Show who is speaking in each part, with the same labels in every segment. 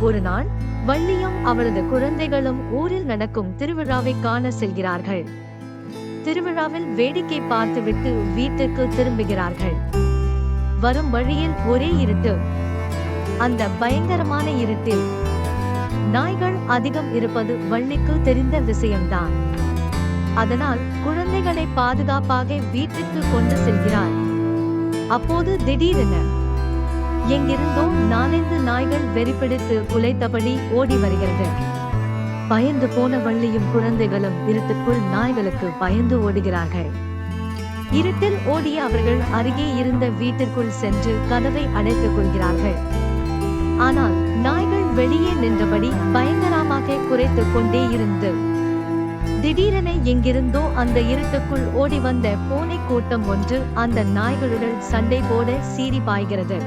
Speaker 1: ஒரு நாள் வள்ளியும் அவளது குழந்தைகளும் ஊரில் நடக்கும் திருவிழாவை காண செல்கிறார்கள். திருவிழாவில் வேடிக்கை பார்த்துவிட்டு வீட்டுக்கு திரும்புகிறார்கள். வரும் வழியில் ஒரே இருட்டு. அந்த பயங்கரமான இருட்டில் நாய்கள் அதிகம் இருப்பது வள்ளிக்கு தெரிந்த விஷயம்தான். அதனால் குழந்தைகளை பாதுகாப்பாக வீட்டுக்கு கொண்டு செல்கிறார். அப்போது திடீரென எங்கிருந்தோ நாலைந்து நாய்கள் வெறிப்பிடித்து குலைத்தபடி ஓடி வருகிறது. பயந்து போன வள்ளியும் குழந்தைகளும் இருட்டுக்குள் நாய்களுக்கு பயந்து ஓடுகிறார்கள். இருட்டில் ஓடிய அவர்கள் அருகே இருந்த வீட்டிற்குள் சென்று கதவை அடைத்துக் கொள்கிறார்கள். ஆனால் நாய்கள் வெளியே நின்றபடி பயங்கரமாக குறைத்துக் கொண்டே இருந்து திடீரென எங்கிருந்தோ அந்த இருட்டுக்குள் ஓடி வந்த பூனை கூட்டம் ஒன்று அந்த நாய்களுடன் சண்டை போட சீறி பாய்கிறது.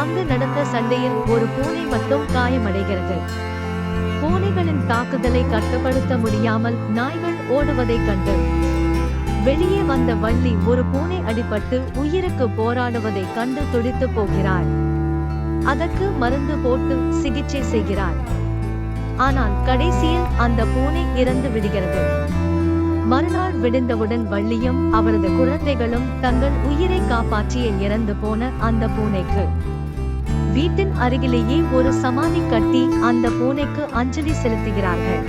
Speaker 1: அங்கு நடந்த சண்டையில் ஒரு பூனை மட்டும் காயமடைகிறது. பூனைகளின் தாக்குதலை கட்டுப்படுத்த முடியாமல் நாய்கள் ஓடுவதைக் கண்டு வெளியே வந்த வள்ளி ஒரு பூனை அடிபட்டு உயிருக்கு போராடுவதைக் கண்டு துடித்து போகிறார் அதற்கு மருந்து போட்டு சிகிச்சை செய்கிறார் ஆனால் கடைசியில் அந்த பூனை இறந்து விடுகிறது. மறுநாள் விடுந்தவுடன் வள்ளியும் அவரது குழந்தைகளும் தங்கள் உயிரை காப்பாற்றிய இறந்து போன அந்த பூனைக்கு வீட்டின் அருகிலேயே ஒரு சமாதி கட்டி அந்த பூனைக்கு அஞ்சலி செலுத்துகிறார்கள்.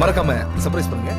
Speaker 2: மறக்காம சர்ப்ரைஸ் பண்ணுங்க.